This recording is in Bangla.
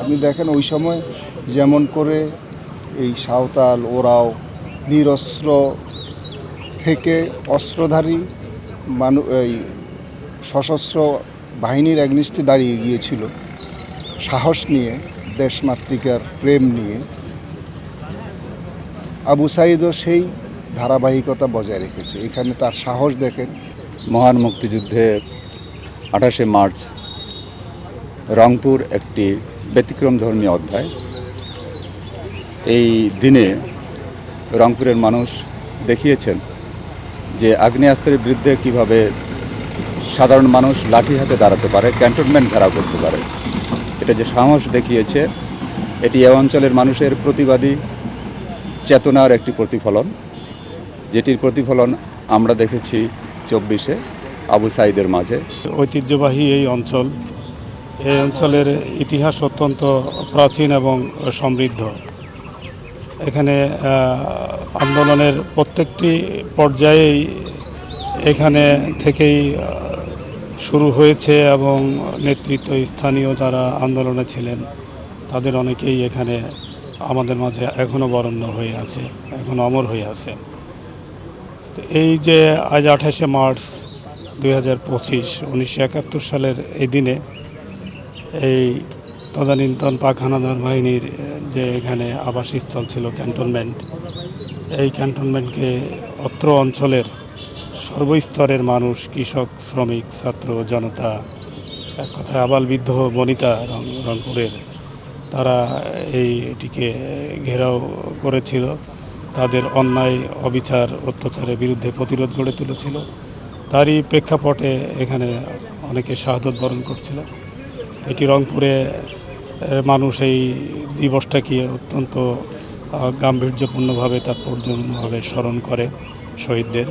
আপনি দেখেন ওই সময় যেমন করে এই সাঁওতাল, ওরাও নিরস্ত্র থেকে অস্ত্রধারী মানু, এই সশস্ত্র বাহিনীর একনিষ্ঠে দাঁড়িয়ে গিয়েছিল। সাহস নিয়ে, দেশমাতৃকার প্রেম নিয়ে। আবু সাইদও সেই ধারাবাহিকতা বজায় রেখেছে। এখানে তার সাহস দেখেন। মহান মুক্তিযুদ্ধে আঠাশে মার্চ রংপুর একটি ব্যতিক্রম ধর্মী অধ্যায়। এই দিনে রংপুরের মানুষ দেখিয়েছেন যে আগ্নেয়াস্ত্রের বিরুদ্ধে কীভাবে সাধারণ মানুষ লাঠি হাতে দাঁড়াতে পারে, ক্যান্টনমেন্ট ঘেরাও করতে পারে। এটা যে সাহস দেখিয়েছে, এটি এ অঞ্চলের মানুষের প্রতিবাদী চেতনার একটি প্রতিফলন। যেটির প্রতিফলন আমরা দেখেছি চব্বিশে আবু সাইদের মাঝে। ঐতিহ্যবাহী এই অঞ্চল এই অঞ্চলের ইতিহাস অত্যন্ত প্রাচীন এবং সমৃদ্ধ। এখানে আন্দোলনের প্রত্যেকটি পর্যায়েই এখানে থেকেই শুরু হয়েছে এবং নেতৃত্ব স্থানীয় যারা আন্দোলনে ছিলেন, তাদের অনেকেই এখানে আমাদের মাঝে এখনও বরণ্য হয়ে আছে, এখন অমর হয়ে আছে। এই যে আজ আঠাশে মার্চ দুই হাজার পঁচিশ, উনিশশো একাত্তর সালের এই দিনে এই তদানীন্তন পাক হানাদার বাহিনীর যে এখানে আবাসস্থল ছিল ক্যান্টনমেন্ট, এই ক্যান্টনমেন্টকে অত্র অঞ্চলের সর্বস্তরের মানুষ, কৃষক, শ্রমিক, ছাত্র, জনতা, এক কথায় আবাল বৃদ্ধ বনিতা রং, রংপুরের, তারা এইটিকে ঘেরাও করেছিল। তাদের অন্যায়, অবিচার, অত্যাচারের বিরুদ্ধে প্রতিরোধ গড়ে তুলেছিল। তারই প্রেক্ষাপটে এখানে অনেকে শাহাদত বরণ করছিল। এটি রংপুরে মানুষ এই দিবসটাকে অত্যন্ত গাম্ভীর্যপূর্ণভাবে তাৎপর্যপূর্ণভাবে স্মরণ করে শহীদদের।